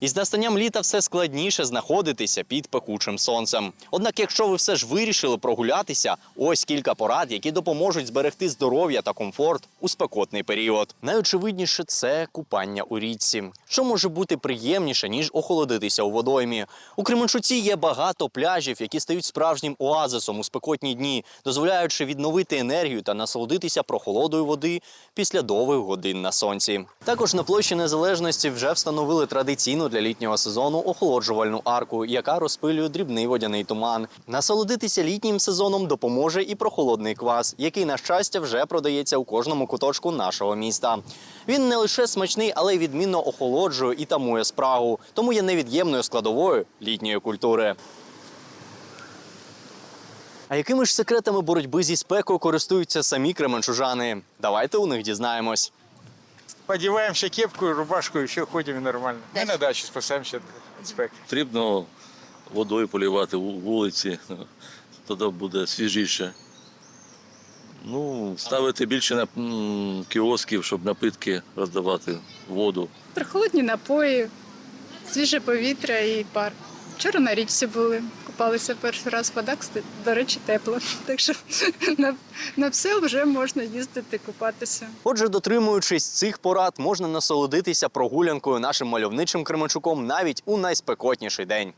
Із настанням літа все складніше знаходитися під пекучим сонцем. Однак, якщо ви все ж вирішили прогулятися, ось кілька порад, які допоможуть зберегти здоров'я та комфорт у спекотний період. Найочевидніше це купання у річці. Що може бути приємніше ніж охолодитися у водоймі? У Кременчуці є багато пляжів, які стають справжнім оазисом у спекотні дні, дозволяючи відновити енергію та насолодитися прохолодою води після довгих годин на сонці. Також на площі Незалежності вже встановили традиційну для літнього сезону охолоджувальну арку, яка розпилює дрібний водяний туман. Насолодитися літнім сезоном допоможе і прохолодний квас, який, на щастя, вже продається у кожному куточку нашого міста. Він не лише смачний, але й відмінно охолоджує і тамує спрагу, тому є невід'ємною складовою літньої культури. А якими ж секретами боротьби зі спекою користуються самі кременчужани? Давайте у них дізнаємось. Подіваємося кепку, рубашку і все ходимо нормально. Ми на дачі спасаємося від спеки. Потрібно водою полівати ву- вулиці, тоді буде свіжіше. Ну, ставити більше на кіосків, щоб напитки роздавати воду. Прохолодні напої, свіже повітря і пар. Вчора на річці були, купалися перший раз, вода, до речі, тепла. Так що на, на все вже можна їздити купатися. Отже, дотримуючись цих порад, можна насолодитися прогулянкою нашим мальовничим Кременчуком навіть у найспекотніший день.